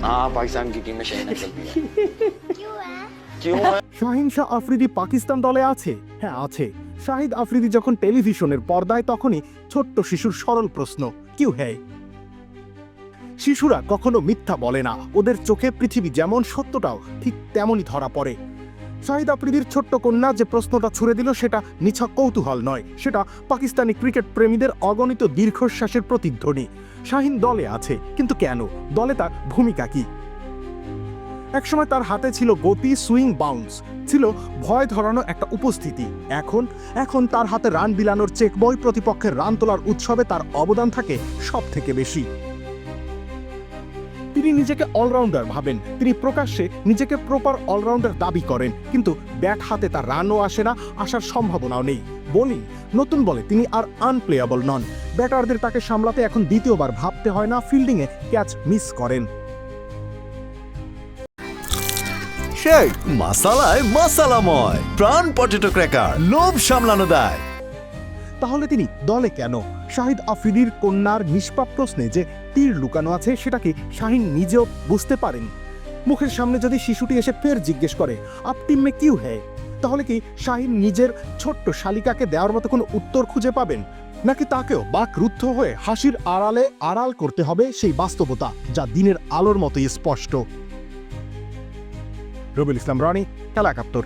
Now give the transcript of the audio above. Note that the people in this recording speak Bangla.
हाँ पाकिस्तान की टीम में शहीना चलती है क्यों है শাহিন শাহ আফ্রিদি পাকিস্তান দলে আছে হ্যাঁ আছে শাহিদ আফ্রিদি যখন টেলিভিশনের পর্দায় তখনই ছোট্ট শিশুর সরল প্রশ্ন কিউ হ্যায় শিশুরা কখনো মিথ্যা বলে না ওদের চোখে পৃথিবী যেমন সত্যটাও ঠিক তেমনই ধরা পড়ে শাহিদ আফ্রিদির ছোট্ট কন্যা যে প্রশ্নটা ছুড়ে দিল সেটা নিছক কৌতূহল নয়, সেটা পাকিস্তানি ক্রিকেট প্রেমীদের অগণিত দীর্ঘশ্বাসের প্রতিধ্বনি। শাহিন দলে আছে, কিন্তু কেন? দলে তার ভূমিকা কি? একসময় তার হাতে ছিল গতি, সুইং, বাউন্স। ছিল ভয় ধরানো একটা উপস্থিতি। এখন এখন তার হাতে রান বিলানোর চেক বই প্রতিপক্ষের রান তোলার উৎসবে তার অবদান থাকে সব থেকে বেশি। তিনি নিজেকে অলরাউন্ডার ভাবেন। তিনি প্রকাশ্যে নিজেকে প্রপার অলরাউন্ডার দাবি করেন। কিন্তু ব্যাট হাতে তার রানও আসে না, আসার সম্ভাবনাও নেই। বলি, নতুন বলে তিনি আর আনপ্লেয়াবল নন। ব্যাটারদের তাকে সামলাতে এখন দ্বিতীয়বার ভাবতে হয় না, ফিল্ডিংয়ে ক্যাচ মিস করেন। সেই, মাসালায় মাসালাময়। প্রাণ পটেটো ক্র্যাকার লোভ সামলানো দেয়। তাহলে তিনি দলে কেন? শাহিদ আফ্রিদির কন্যার নিষ্পাপ প্রশ্নে যে তীর লুকানো আছে সেটাকে শাহিন নিজেও বুঝতে পারেন? মুখের সামনে যদি শিশুটি এসে ফের জিজ্ঞেস করে আপটি মে কিউ হ্যায়? তাহলে কি শাহিন নিজের ছোট্ট শালিকাকে দেওয়ার মতো কোনো উত্তর খুঁজে পাবেন? নাকি তাকেও বাক রুদ্ধ হয়ে হাসির আড়ালে আড়াল করতে হবে সেই বাস্তবতা যা দিনের আলোর মতোই স্পষ্ট? রবিল ইসলাম, রানী, খেলা একাত্তর।